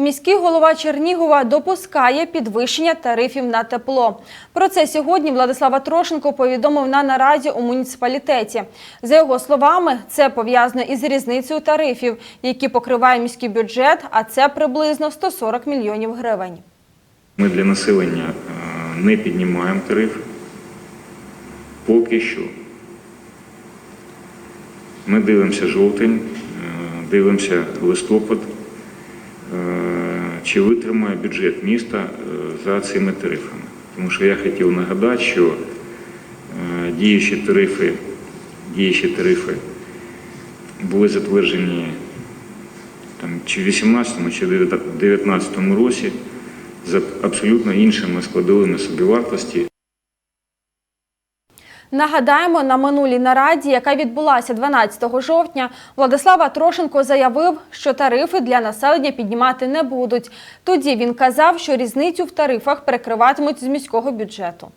Міський голова Чернігова допускає підвищення тарифів на тепло. Про це сьогодні Владислава Трошенко повідомив на нараді у муніципалітеті. За його словами, це пов'язано із різницею тарифів, які покриває міський бюджет, а це приблизно 140 мільйонів гривень. Ми для населення е, не піднімаємо тариф. Поки що. Ми дивимося жовтень, е, дивимося листопад, чи витримає бюджет міста е, за цими тарифами. Тому що я хотів нагадати, що е, діючі тарифи, діючі тарифи були затверджені там, чи в 18 чи в 19 році за абсолютно іншими складовими собівартості. Нагадаємо, на минулій нараді, яка відбулася 12 жовтня, Владислава Трошенко заявив, що тарифи для населення піднімати не будуть. Тоді він казав, що різницю в тарифах перекриватимуть з міського бюджету.